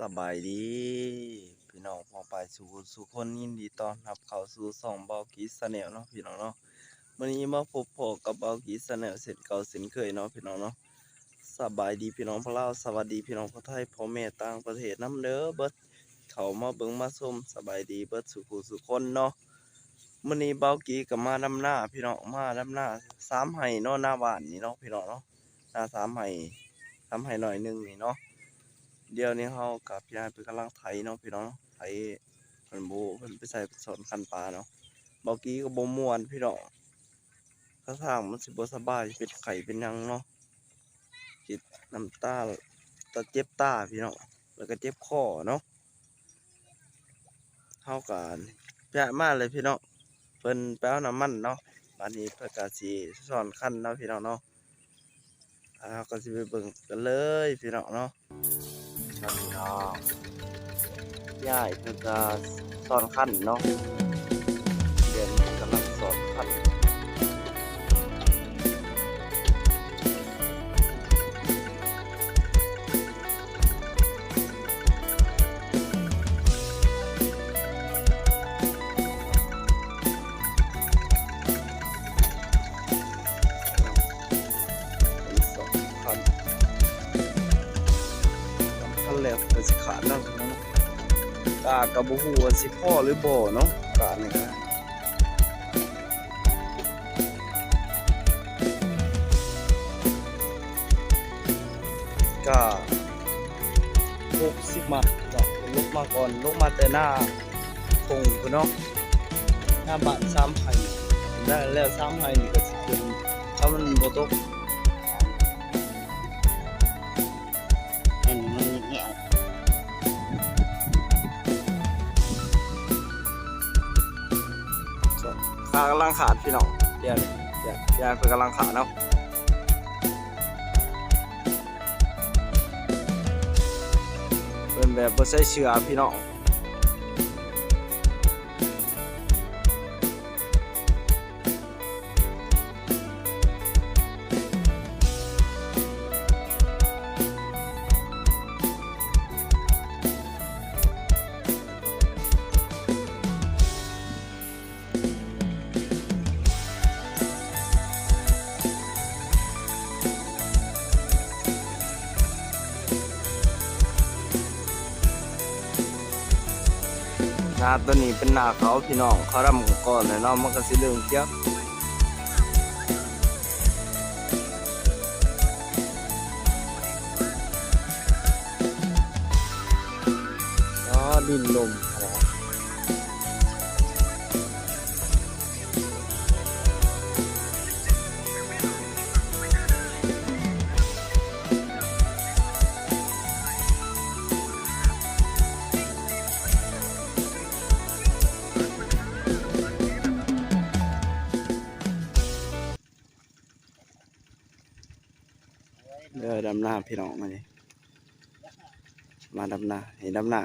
สบายดี พี่น้องพอไปสู่สู่คนยินดีต้อนรับเข้าสู่ช่องเบากีสแนลเนาะพี่น้องเนาะวันนี้มาพบพอกับเบากีสแนลเสร็จเก่าเสินเคยเนาะพี่น้องเนาะสบายดีพี่น้องพวกเราสวัสดีพี่น้องคนไทยพ่อแม่ต่างประเทศน้ำเด้อเบิดเขามาเบิ่งมาชมสบายดีเบิดสู่ผู้สู่คนเนาะมื้อนี้เบากีก็มาดำหน้า พี่น้องมาดำหน้าสามไห้เนาะหน้าบ้านนี่เนาะพี่น้องเนาะหน้าสามไห้สามไห้หน่อยหนึงนี่เนาะ เดี๋ยวนี้เฮากับยายเพิ่นกำลังไถเนาะพี่น้องไถเพิ่นบ่เพิ่นไปใส่สอนคันปลาเนาะเมื่อกี้ก็บ่มวนพี่น้องถ้าทางมันสิบสบายเป็นไข้เป็นยังเนาะจิตน้ำตาตาเจ็บตาพี่น้องแล้วก็เจ็บคอเนาะเฮากันแยะมากเลยพี่น้องเพิ่นไปเอาน้ำมันเนาะบัดนี้เพิ่นก็สิสอนคันเนาะพี่น้องเนาะเราก็สิไปเบิ่งกันเลยพี่น้องเนาะ ย่ายเพิ่นจะซ้อนขั้นเนาะ กับบ่ฮู้ว่าสิพ่อหรือบ่เนาะกานี่ก็กา60มัดจ้ะลกมาก่อนลกมาแต่หน้าคงพุ่นเนาะหน้าบ้าน3ไผได้แล้ว3ไผนี่ก็สิเป็นถ้ามันบ่ตก ขากำลังขาดพี่น้องเดี๋ยวนี้เดี๋ยวเดี๋ยวเพิ่นกำลังขาดเนาะเป็นแบบบ่ใส่เชือพี่น้อง นาตัวนี้เป็นนาเขาพี่น้องเขารำก่อนเลยเนาะมันก็สิเรื่องเกี่ยอ๋อดินลมอะไร เด้อดำหน้าพี่น้องมาดิมาดำหน้าเห็นดำหน้า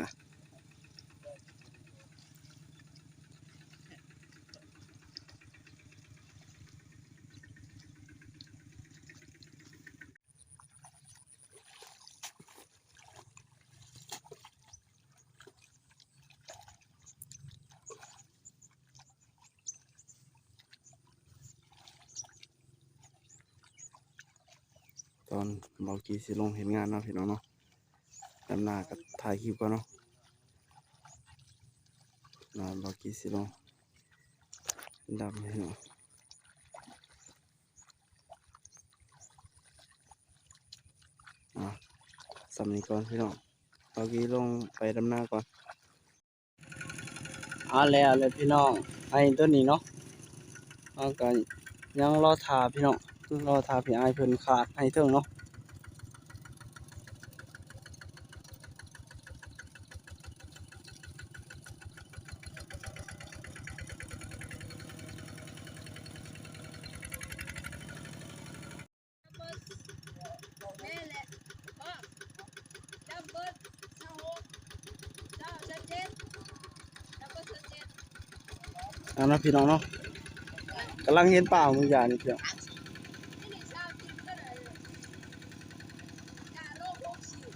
อนเมื่อกี้สิลงเห็นงานเนาะพี่น้องเนาะดำหน้ากับถ่ายคลิปก่อนเนาะนาเมื่อกี้สิลงดำพี่น้องอะสำนีก่อนพี่น้องเมื่อกี้ลงไปดำหน้าก่อนเอาแล้วเลยพี่น้องไอ้ตัวนี้เนาะเอากันยังรอทาพี่น้อง รอทาพี่ไอ้ายเพิ่นขาดให้เทิงเนาะแม่แหละพ่อดับเบิ้ลเช้าหกเช้าชัดเจนดับเบิ้ลชัดเจนเอันนะพี่น้องเนาะกำลังเห็นป่ามึงอย่างนี่พี่น้อง นี่นี่เช้ากินก็ได้เลยกะโลกหกสิบ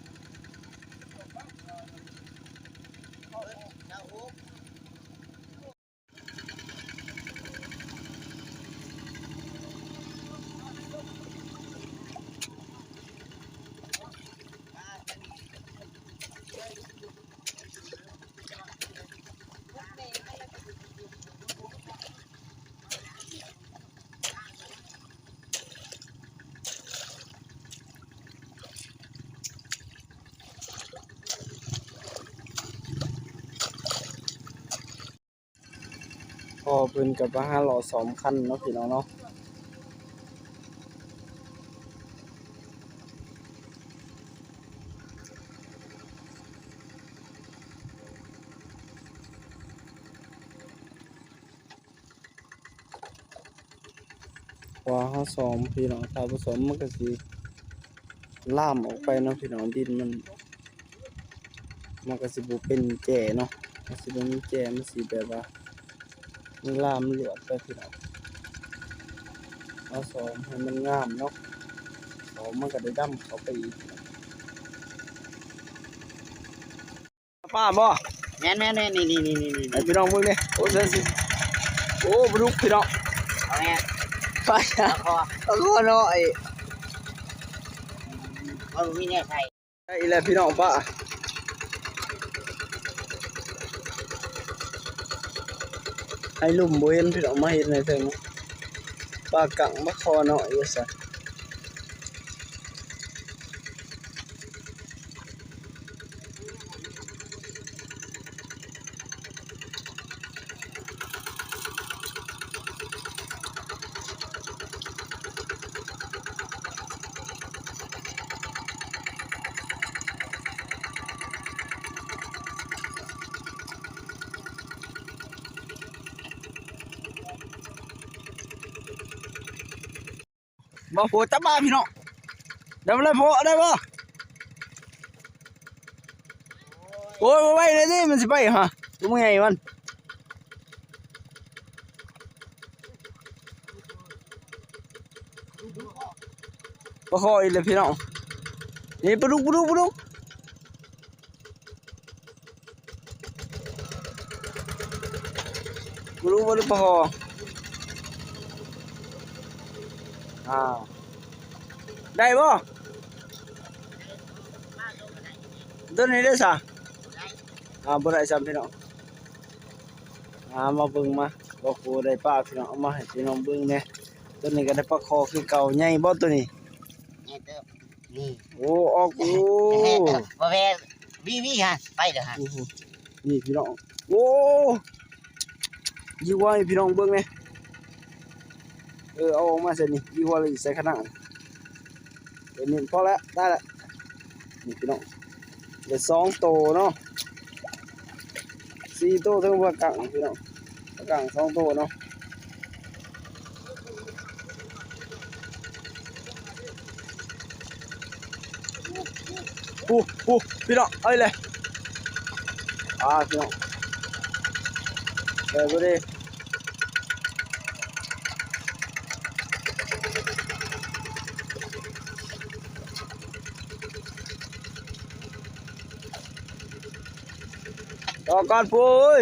พิ่นกับว่าห้าหล่อสอมคันเนาะพี่น้องเนาะว่าเฮาซ้อมพี่น้องถ้าบ่ซ้อมมันก็สิล่ามออกไปเนาะพี่น้องดินมันมันก็สิบ่เป็นแก่เนาะมันสิบ่มีแก่มันสิแบบว่า มันลามเหลือดไปพี่น้องเอาสอมให้มันงามเนาะสอมมันก็ได้ดำเข้าไปอีกป้าบ่แม่นแม่นแม่นนี่นี่นี่นี่นี่ไอพี่น้องมึงเนี่ยโอ้เซนสิโอ้บลุกพี่น้องเอาแม่ไปอะเอาคอเอาข้อเนาะไอ้เอามีแน่ใช่ไอ้แหละพี่น้องป้า ไอ้ลุ่มบ่เห็นพี่น้องมาเห็นในเถิงปลากังมาคอหน่อยู่ซะ บ่โผจับมาพี่น้องได้บ่เลยโผได้บ่โอ้ยบ่ไหวเลยนี่มันสิไปฮะดูมึงไงมันบ่คอยเลยพี่น้องนี่ปลุกปลุกปลุกปลุกปลุกปลาคอ อ่า ได้บ่ตัวนี้ได้ซะอ่าบ่ได้ซ้ำพี่น้องอ่ามาเบิ่งมาบ่กูได้ปลาพี่น้องเอามาให้พี่น้องเบิ่งแหน่ตัวนี้ก็ได้ปลาคอคือเก่าใหญ่บ่ตัวนี้แม่เติบนี่โอ้ออกโอ้บ่แม่นวีวีฮะไปเด้อฮะโอ้โหนี่พี่น้องโอ้ยี่ว่าให้พี่น้องเบิ่งแหน่ เออเอาออกมาใส่นี่ยี่ว่าเลยใส่ขนาดเดี๋ยวนี้พอแล้วได้แล้วนี่พี่น้องเดี๋ยวสองโตเนาะสี่โตถึงว่ากังพี่น้องว่ากังสองโตเนาะอู้อู้พี่น้องเอาเลยอ่าพี่น้องเดี๋ยวไดิ ต่อก่อนปุ้ย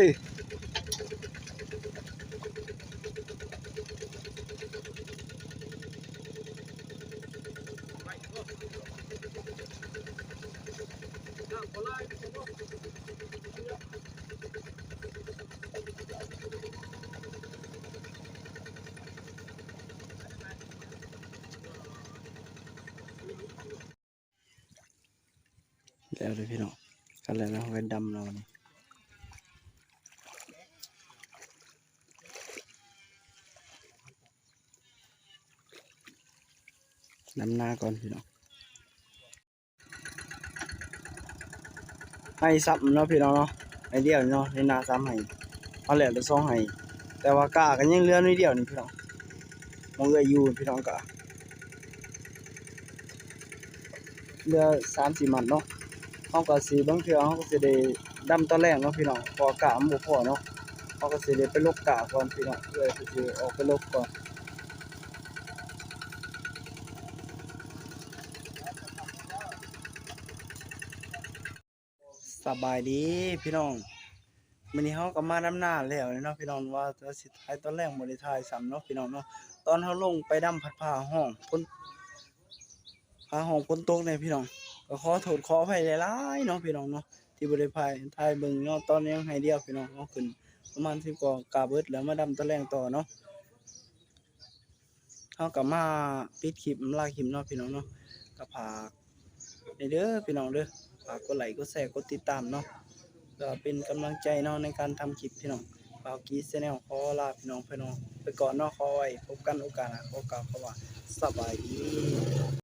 แล้วเลยพี่น้องกันแล้วนะเว้นดำเรานี่ ดำหน้าก่อนพี่น้องให้ซับเนาะพี่น้องเนาะไอเดียวเนาะในนาซ้ำให้เอาแล้วจะซ่องให้แต่ว่ากากันยังเลื่อนิดเดียวนี่พี่น้องมองเอืออยู่พี่น้องกะเลือสามสี่หมันเนาะเขาก็สิบางเทื่อเขาก็สิได้ดำตอนแรกเนาะพี่น้องพอกะมันบ่พอเนาะเขาก็สิได้ไปลกกะก่อนพี่น้องเพื่อที่สิออกไปลกก่อน สบายดีพี่น้องมื้อนี้เฮาก็มาดำนาแล้วเนาะพี่น้องว่าจะสิถ่ายตอนแรกบ่ได้ถ่ายซ้ำเนาะพี่น้องเนาะตอนเฮาลงไปดำผัดผ้าห้องฝนผ้าห้องฝนตกเนี่ยพี่น้องก็ขอโทษขออภัยหลายๆเนาะพี่น้องเนาะที่บ่ได้ถ่ายถ่ายเบิ่งเนาะตอนนี้ยังให้เดียวพี่น้องเอาขึ้นประมาณ10กว่ากาเบิดแล้วมาดำตอนแรกต่อเนาะเฮาก็มาปิดคลิปลาคลิปเนาะพี่น้องเนาะก็ฝากในเด้อพี่น้องเด้อ ฝากกดไลค์กดแชร์กดติดตามเนาะก็เป็นกำลังใจเนาะในการทำคลิปพี่น้องฝากกีแนลขอลาพี่น้องพี่น้องไปก่อนเนาะขอไว้พบกันโอกาสหน้าขอกล่าวคำว่าสบายดี